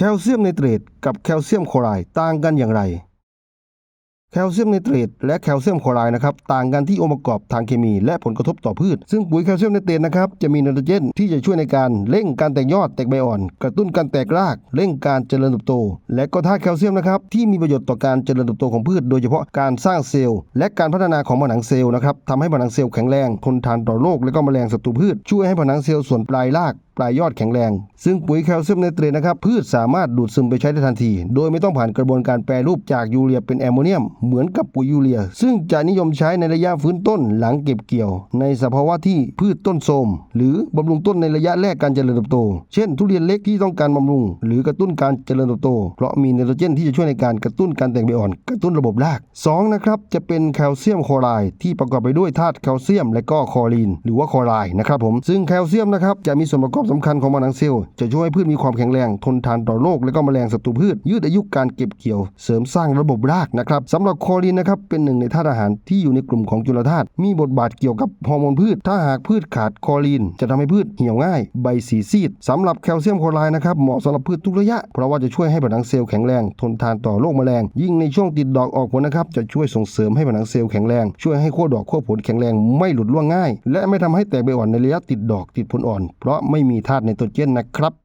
แคลเซียมไนเตรตกับแคลเซียมคลอไรด์ต่างกันอย่างไร แคลเซียมไนเตรตและแคลเซียมคลอไรด์นะครับต่างกันที่องค์ประกอบทางเคมีและผลกระทบต่อพืช ซึ่งปุ๋ยแคลเซียมไนเตรตนะครับจะมีไนโตรเจนที่จะช่วยในการเร่งการแตกยอดแตกใบอ่อน กระตุ้นการแตกราก เร่งการเจริญเติบโต และก็ธาตุแคลเซียมนะครับที่มีประโยชน์ต่อการเจริญเติบโตของพืช โดยเฉพาะการสร้างเซลล์ และการพัฒนาของผนังเซลล์นะครับทำให้ผนังเซลล์แข็งแรงทนทานต่อโรคและก็แมลงศัตรูพืชช่วยให้ผนังเซลล์ส่วนปลายราก ปลายยอดแข็งแรง ซึ่งปุ๋ยแคลเซียมไนเตรตนะครับพืชสามารถดูดซึมไปใช้ได้ทันที โดยไม่ต้องผ่านกระบวนการแปรรูปจากยูเรียเป็นแอมโมเนียม เหมือนกับปุ๋ยยูเรีย ซึ่งจะนิยมใช้ในระยะฟื้นต้นหลังเก็บเกี่ยว ในสภาวะที่พืชต้นโทมหรือบำรุงต้นในระยะแรกการเจริญเติบโต เช่น ทุเรียนเล็กที่ต้องการบำรุง หรือกระตุ้นการเจริญเติบโต เพราะมีไนโตรเจนที่จะช่วยในการกระตุ้นการแตกใบอ่อน กระตุ้นระบบรากสองนะครับจะเป็นแคลเซียมคลอไรด์ที่ประกอบไปด้วยธาตุแคลเซียม และก็คลอรีน หรือว่าคลอไรด์นะครับผมซึ่งแคลเซียมนะครับจะมีส่วนประกอบสำคัญของผนังเซลล์จะช่วยให้พืชมีความแข็งแรง ทนทานต่อโรคและก็แมลงศัตรูพืช ยืดอายุการเก็บเกี่ยว เสริมสร้างระบบรากนะครับสำหรับคอรีนนะครับเป็นหนึ่งในธาตุอาหารที่อยู่ในกลุ่มของจุลธาตุมีบทบาทเกี่ยวกับฮอร์โมนพืช ถ้าหากพืชขาดคอรีนจะทำให้พืชเหี่ยวง่าย ใบสีซีดสำหรับแคลเซียมคลอไรด์นะครับเหมาะสำหรับพืชทุกระยะ เพราะว่าจะช่วยให้ผนังเซลล์แข็งแรง ทนทานต่อโรคแมลง ยิ่งในช่วงติดดอกออกผลนะครับจะช่วยส่งเสริมให้ผนังเซลล์แข็งแรงช่วยให้ขั้วดอกขั้วผลแข็งแรงไม่หลุดร่วงง่าย และไม่ทำให้แตกใบอ่อนในระยะติดดอกติดผลอ่อน เพราะไม่มีธาตุไนโตรเจนนะครับ